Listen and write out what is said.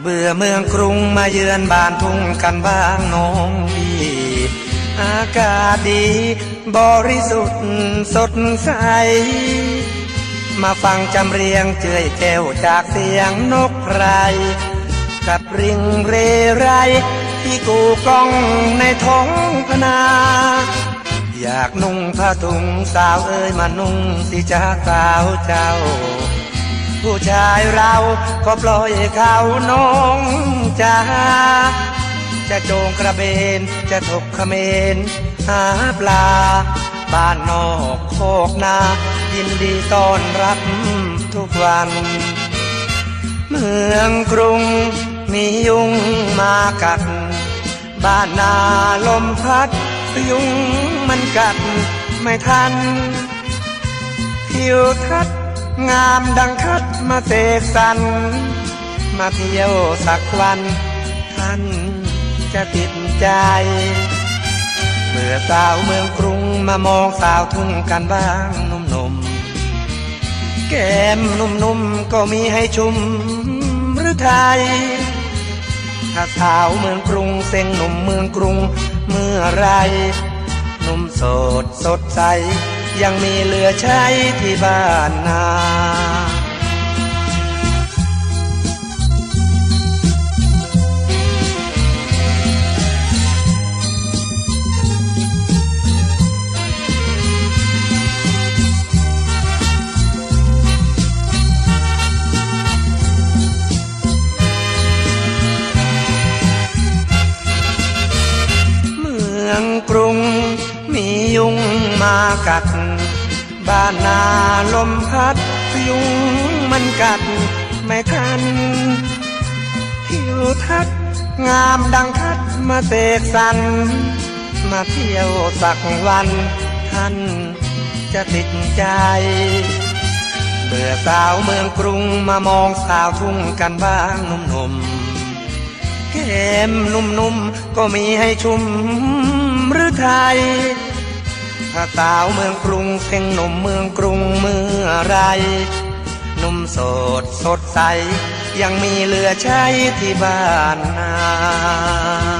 เบื่อเมืองกรุงมาเยือนบ้านทุ่งกันบ้างน้องพี่อากาศดี บริสุทธิ์สดใส มาฟังจำเรียงเจยแก้วจากเสียงนกไพรกับริงเรไร ที่กูกล้องในท้องพนา อยากนุ่งผ้าถุงสาวเอ้ยมานุ่งสิจ้าสาวเจ้า ผู้ชายเราก็ปล่อยเขาน้องจ้าจะโจงกระเบนจะถกเขมรหาปลา บ้านนอกโคกนา ยินดีต้อนรับทุกวัน เมืองกรุงมียุงมากัด บ้านนาลมพัด ยุงมันกัดไม่ทันทิวทัศน์ งามดังคัดมาเสกสรรมาเที่ยวสักวันท่านจะติดใจ เมื่อสาวเมืองกรุงมามองสาวทุ่งกันบ้างหนุ่มๆแก้มนุ่มๆก็มีให้ชุมหรือไทย ถ้าสาวเมืองกรุงเซ็งหนุ่มเมืองกรุงเมื่อไรหนุ่มโสดสดใสยังมีเหลือใช้ที่บ้านนา กัด บ้านนาลมพัดยุงมันกัดไม่ทันทิวทัศน์งามดังทัดมาเสกสรรมาเที่ยวสักวัน ท่านจะติดใจ เบื่อสาวเมืองกรุงมามองสาวทุ่งกันบ้างหนุ่มๆแก้มนุ่มๆก็มีให้ชุมหรือไทย ถ้าสาวเมืองกรุงเพ่งหนุ่มเมืองกรุงเมื่อไรหนุ่มโสดสดใส ยังมีเหลือใช้ที่บ้านนา